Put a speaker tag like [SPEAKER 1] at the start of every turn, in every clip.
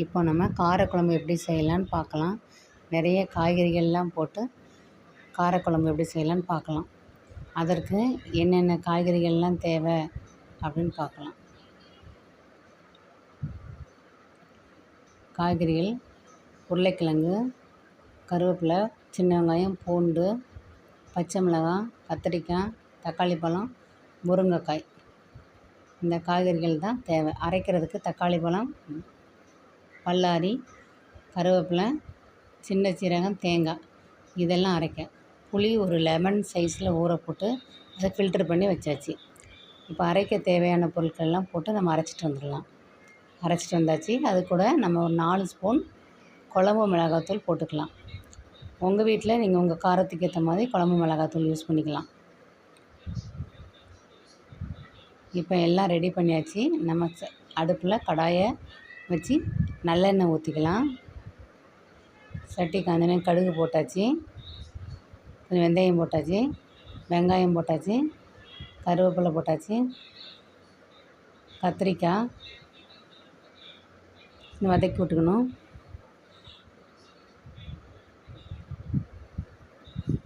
[SPEAKER 1] இப்போ நம்ம காரக்குழம்பு எப்படி செய்யலான்னு பார்க்கலாம். நிறைய காய்கறிகள்லாம் போட்டு காரக்குழம்பு எப்படி செய்யலான்னு பார்க்கலாம். அதற்கு என்னென்ன காய்கறிகள்லாம் தேவை அப்படின்னு பார்க்கலாம். காய்கறிகள் உருளைக்கிழங்கு கருவேப்பிலை சின்ன வெங்காயம் பூண்டு பச்சை மிளகாய் கத்திரிக்காய் தக்காளி பழம் முருங்கைக்காய். இந்த காய்கறிகள் தான் தேவை. அரைக்கிறதுக்கு தக்காளி பழம் பல்லாரி கருவேப்பிலை சின்ன சீரகம் தேங்காய். இதெல்லாம் அரைக்க புளி ஒரு லெமன் சைஸில் ஊற போட்டு அதை ஃபில்ட்ரு பண்ணி வச்சாச்சு. இப்போ அரைக்க தேவையான பொருட்கள்லாம் போட்டு நம்ம அரைச்சிட்டு வந்துடலாம். அரைச்சிட்டு வந்தாச்சு. அது கூட நம்ம ஒரு நாலு ஸ்பூன் குழம்பு மிளகாத்தூள் போட்டுக்கலாம். உங்கள் வீட்டில் நீங்கள் உங்கள் காரத்துக்கு ஏற்ற மாதிரி குழம்பு மிளகாத்தூள் யூஸ் பண்ணிக்கலாம். இப்போ எல்லாம் ரெடி பண்ணியாச்சு. நம்ம அடுப்பில் கடாயை வச்சு நல்லெண்ணெய் ஊற்றிக்கலாம் சட்டி காஞ்சனே கடுகு போட்டாச்சு. கொஞ்சம் வெந்தயம் போட்டாச்சு. வெங்காயம் போட்டாச்சு. கருவேப்பிலை போட்டாச்சு. கத்திரிக்காய். வதக்கி விட்டுக்கணும்.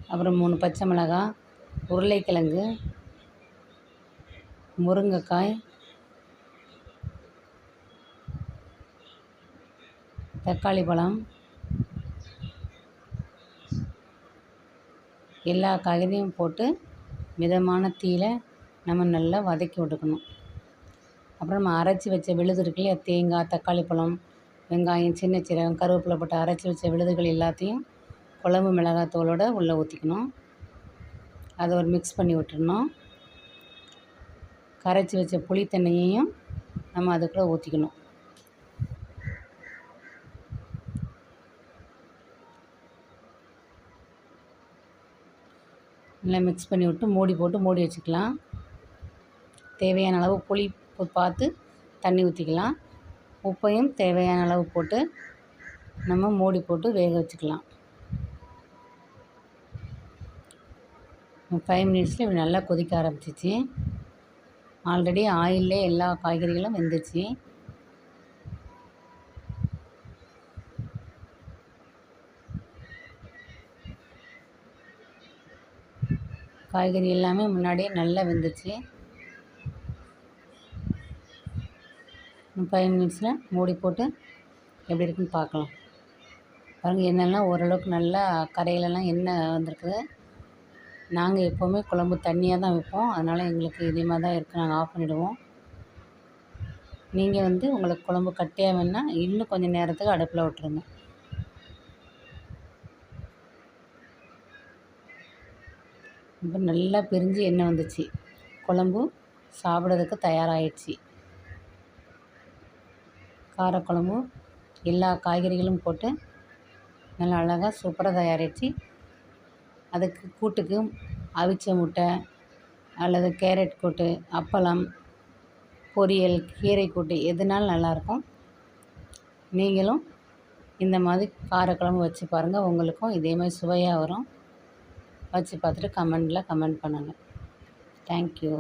[SPEAKER 1] அப்புறம் மூணு பச்சை மிளகாய் உருளைக்கிழங்கு முருங்கைக்காய் தக்காளி பழம் எல்லா காய்கறியும் போட்டு மிதமான தீயில் நம்ம நல்லா வதக்கி விட்டுக்கணும். அப்புறம் நம்ம அரைச்சி வச்ச விழுது இருக்குல்லையா தேங்காய் தக்காளி பழம் வெங்காயம் சின்ன சீரகம் கருவேப்பிலை போட்டு அரைச்சி வச்ச விழுதுகள் எல்லாத்தையும் குழம்பு மிளகாத்தூளோடு உள்ளே ஊற்றிக்கணும் அதை ஒரு மிக்ஸ் பண்ணி விட்டுடணும் கரைச்சி வச்ச புளி தண்ணியையும் நம்ம அதுக்குள்ளே ஊற்றிக்கணும் நல்லா மிக்ஸ் பண்ணி விட்டு மூடி போட்டு மூடி வச்சுக்கலாம். தேவையான அளவு புளி பார்த்து தண்ணி ஊற்றிக்கலாம் உப்பையும் தேவையான அளவு போட்டு நம்ம மூடி போட்டு வேக வச்சுக்கலாம். ஃபைவ் மினிட்ஸில் இப்படி நல்லா கொதிக்க ஆரம்பிச்சிச்சு. ஆல்ரெடி ஆயிலே எல்லா காய்கறிகளும் வெந்துச்சு. காய்கறி எல்லாமே முன்னாடியே நல்லா வெந்துச்சு. ஃபைவ் மினிட்ஸில் மூடி போட்டு எப்படி இருக்குன்னு பார்க்கலாம். பாருங்கள் என்னெல்லாம் ஓரளவுக்கு நல்லா கரையிலலாம் எண்ணெய் வந்திருக்குது. நாங்கள் எப்போவுமே குழம்பு தண்ணியாக தான் வைப்போம். அதனால் எங்களுக்கு இதே மாதிரி தான் இருக்குது நாங்கள் ஆஃப் பண்ணிவிடுவோம் நீங்கள் வந்து உங்களுக்கு குழம்பு கட்டியாக வேணால் இன்னும் கொஞ்சம் நேரத்துக்கு அடுப்பில் விட்ருங்க இப்போ நல்லா பிரிஞ்சு எண்ணெய் வந்துச்சு. குழம்பு சாப்பிட்றதுக்கு தயாராகிடுச்சி காரக்குழம்பு எல்லா காய்கறிகளும் போட்டு நல்லா அழகாக சூப்பராக தயாரித்து அதுக்கு கூட்டுக்கு அவிச்ச முட்டை அல்லது கேரட் கூட்டு அப்பளம் பொரியல் கீரை கூட்டு எதுனாலும் நல்லாயிருக்கும் நீங்களும் இந்த மாதிரி காரக்குழம்பு வச்சு பாருங்கள் உங்களுக்கும் இதே மாதிரி சுவையாக வரும். வச்சு பார்த்துட்டு கமெண்டில் கமெண்ட் பண்ணுங்கள் தேங்க்யூ